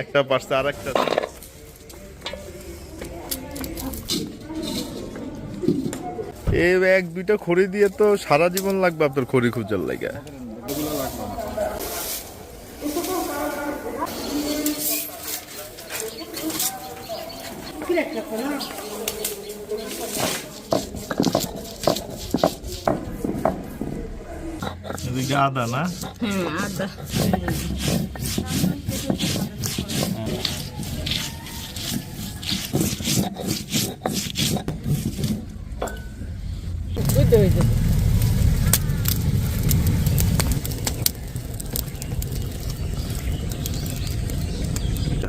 একটা পারছে আর একটা এই এক দুইটা খড়ি দিয়ে তো সারা জীবন লাগবে আপনার খড়ি খুঁজার লাগে। এদিকে আদা না? হুম আদা।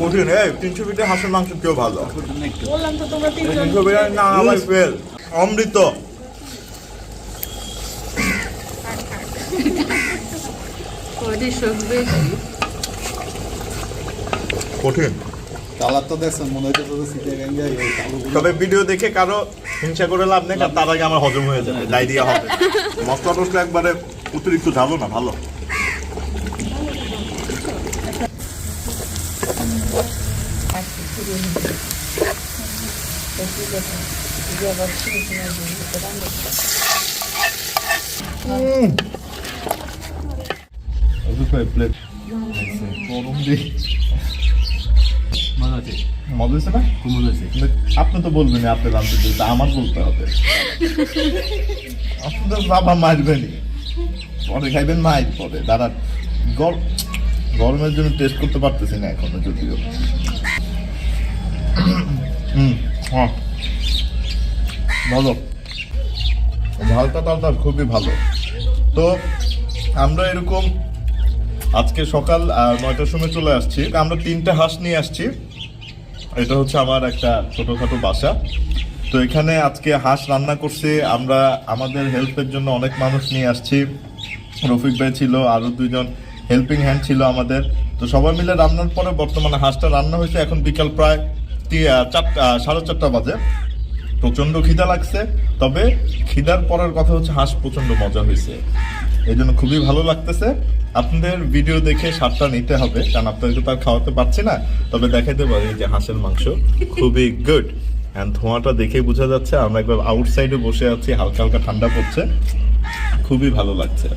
কঠিন। এই তিনশো ফিটে হাঁসের মাংস কেউ ভালো। বললাম তো তোমরা তিনজন। তিনশো বিরিয়ানি না আমার ফেল। অমৃত। ওদের শোক বেশি কঠিন। কালার তো দেখছেন মনে হচ্ছে তবে ভিডিও দেখে কারও হিংসা করে লাভ নেই তার আগে আমার হজম হয়ে যাবে ডায়রিয়া হবে। মশলা টসলা একবারে অতিরিক্ত ঝালো না ভালো প্লেট গরম দিই মজা আছে মজা হয়েছে না খুব মজা আছে কিন্তু আপনি তো বলবেন আপনি রান্ধতে দিতে আমার বলতে হবে আপনি তো বাবা মারবেনই পরে খাইবেন মাইর পরে দাঁড়ান গর- গরমের জন্য টেস্ট করতে পারতেছি না এখনও যদিও। হুম হ্যাঁ। ভালো। ঝালটা তালটা খুবই ভালো। তো আমরা এরকম আজকে সকাল নয়টার সময় চলে আসছি। আমরা তিনটে হাঁস নিয়ে আসছি। এটা হচ্ছে আমার একটা ছোটখাটো বাসা। তো এখানে আজকে হাঁস রান্না করছি। আমরা আমাদের হেল্পের জন্য অনেক মানুষ নিয়ে আসছি। রফিক ভাই ছিল আরও দুইজন। হেল্পিং হ্যান্ড ছিল আমাদের। তো সবাই মিলে রান্নার পরে বর্তমানে হাঁসটা রান্না হয়েছে। এখন বিকাল প্রায় চারটা সাড়ে চারটা বাজে। প্রচণ্ড খিদা লাগছে। তবে খিদার পরের কথা হচ্ছে হাঁস প্রচণ্ড মজা হয়েছে। এই জন্য খুবই ভালো লাগতেছে। আপনাদের ভিডিও দেখে স্বাদটা নিতে হবে, কারণ আপনাদেরকে তো আর খাওয়াতে পারছি না। তবে দেখাইতে পারি যে হাঁসের মাংস খুবই গুড অ্যান্ড ধোঁয়াটা দেখেই বোঝা যাচ্ছে, আমরা একবার আউটসাইডে বসে আছি, হালকা হালকা ঠান্ডা পড়ছে। খুবই ভালো লাগছে।